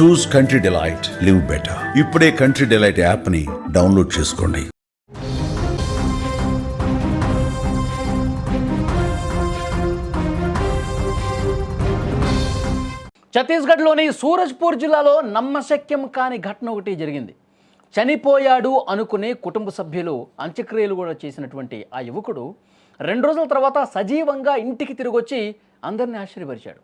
Choose Country Delight live better ఇప్పుడే country delight యాప్ని download చేసుకోండి. ఛత్తీస్గఢ్లోని సూరజ్పూర్ జిల్లాలో నమ్మశక్యం కాని ఘటన ఒకటి జరిగింది. చనిపోయాడు అనుకునే కుటుంబ సభ్యులు అంత్యక్రియలు కూడా చేసినటువంటి ఆ యువకుడు రెండు రోజుల తర్వాత సజీవంగా ఇంటికి తిరిగొచ్చి అందరిని ఆశ్చర్యపరిచాడు.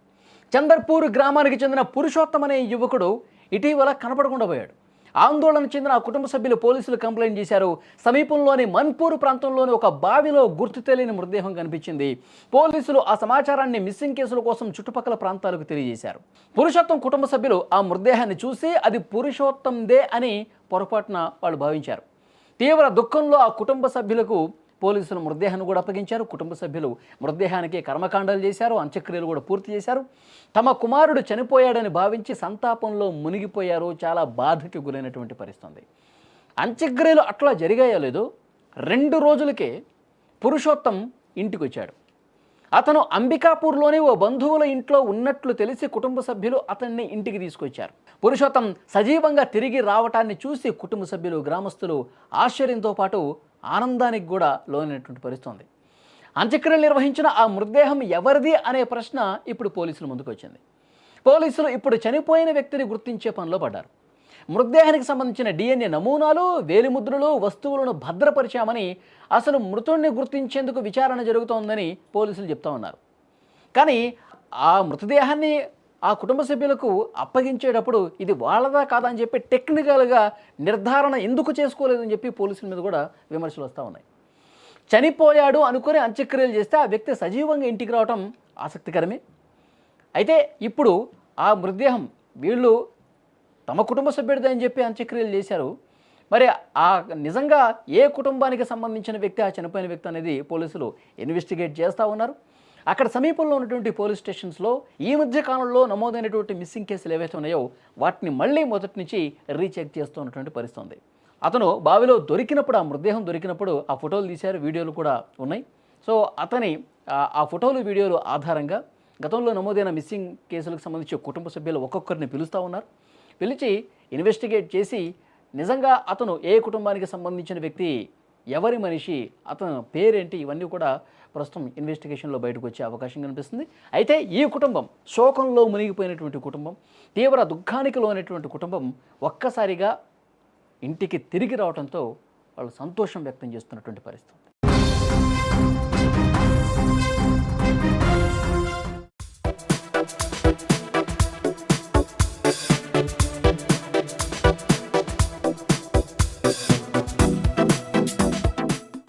చందర్పూర్ గ్రామానికి చెందిన పురుషోత్తం అనే యువకుడు ఇటీవల కనపడకుండా పోయాడు. ఆందోళన చెందిన ఆ కుటుంబ సభ్యులు పోలీసులు కంప్లైంట్ చేశారు. సమీపంలోని మన్పూర్ ప్రాంతంలోని ఒక బావిలో గుర్తు తెలియని మృతదేహం కనిపించింది. పోలీసులు ఆ సమాచారాన్ని మిస్సింగ్ కేసుల కోసం చుట్టుపక్కల ప్రాంతాలకు తెలియజేశారు. పురుషోత్తం కుటుంబ సభ్యులు ఆ మృతదేహాన్ని చూసి అది పురుషోత్తందే అని పొరపాటున వాళ్ళు భావించారు. తీవ్ర దుఃఖంలో ఆ కుటుంబ సభ్యులకు పోలీసులు మృతదేహాన్ని కూడా అప్పగించారు. కుటుంబ సభ్యులు మృతదేహానికి కర్మకాండాలు చేశారు. అంత్యక్రియలు కూడా పూర్తి చేశారు. తమ కుమారుడు చనిపోయాడని భావించి సంతాపంలో మునిగిపోయారు. చాలా బాధకి గురైనటువంటి పరిస్థితుంది. అంత్యక్రియలు అట్లా జరిగాయో లేదో రెండు రోజులకే పురుషోత్తం ఇంటికి వచ్చాడు. అతను అంబికాపూర్లోని ఓ బంధువుల ఇంట్లో ఉన్నట్లు తెలిసి కుటుంబ సభ్యులు అతన్ని ఇంటికి తీసుకొచ్చారు. పురుషోత్తం సజీవంగా తిరిగి రావటాన్ని చూసి కుటుంబ సభ్యులు గ్రామస్తులు ఆశ్చర్యంతో పాటు ఆనందానికి కూడా లోనైనటువంటి పరిస్థితి ఉంది అంత్యక్రియలు నిర్వహించిన ఆ మృతదేహం ఎవరిది అనే ప్రశ్న ఇప్పుడు పోలీసుల ముందుకు వచ్చింది పోలీసులు ఇప్పుడు చనిపోయిన వ్యక్తిని గుర్తించే పనిలో పడ్డారు. మృతదేహానికి సంబంధించిన డిఎన్ఏ నమూనాలు వేలిముద్రలు వస్తువులను భద్రపరిచామని అసలు మృతుడిని గుర్తించేందుకు విచారణ జరుగుతోందని పోలీసులు చెప్తా ఉన్నారు. కానీ ఆ మృతదేహాన్ని ఆ కుటుంబ సభ్యులకు అప్పగించేటప్పుడు ఇది వాళ్ళదా కాదా అని చెప్పి టెక్నికల్గా నిర్ధారణ ఎందుకు చేసుకోలేదని చెప్పి పోలీసుల మీద కూడా విమర్శలు వస్తూ ఉన్నాయి. చనిపోయాడు అనుకుని అంత్యక్రియలు చేస్తే ఆ వ్యక్తి సజీవంగా ఇంటికి రావటం ఆసక్తికరమే. అయితే ఇప్పుడు ఆ మృతదేహం వీళ్ళు తమ కుటుంబ సభ్యుడిదే అని చెప్పి అంత్యక్రియలు చేశారు. మరి ఆ నిజంగా ఏ కుటుంబానికి సంబంధించిన వ్యక్తి ఆ చనిపోయిన వ్యక్తి అనేది పోలీసులు ఇన్వెస్టిగేట్ చేస్తూ ఉన్నారు. అక్కడ సమీపంలో ఉన్నటువంటి పోలీస్ స్టేషన్స్లో ఈ మధ్య కాలంలో నమోదైనటువంటి మిస్సింగ్ కేసులు ఏవైతే ఉన్నాయో వాటిని మళ్ళీ మొదటి నుంచి రీచెక్ చేస్తూ ఉన్నటువంటి పరిస్థితి ఉంది. అతను బావిలో దొరికినప్పుడు ఆ మృతదేహం దొరికినప్పుడు ఆ ఫోటోలు తీశారు వీడియోలు కూడా ఉన్నాయి. సో అతని ఆ- ఆ ఫోటోలు వీడియోలు ఆధారంగా గతంలో నమోదైన మిస్సింగ్ కేసులకు సంబంధించి కుటుంబ సభ్యులు ఒక్కొక్కరిని పిలుస్తూ ఉన్నారు. పిలిచి ఇన్వెస్టిగేట్ చేసి నిజంగా అతను ఏ కుటుంబానికి సంబంధించిన వ్యక్తి ఎవరి మనిషి అతను పేరేంటి ఇవన్నీ కూడా ప్రస్తుతం ఇన్వెస్టిగేషన్లో బయటకు వచ్చే అవకాశం కనిపిస్తుంది. అయితే ఈ కుటుంబం శోకంలో మునిగిపోయినటువంటి కుటుంబం తీవ్ర దుఃఖానికి లోనటువంటి కుటుంబం ఒక్కసారిగా ఇంటికి తిరిగి రావడంతో వాళ్ళు సంతోషం వ్యక్తం చేస్తున్నటువంటి పరిస్థితి.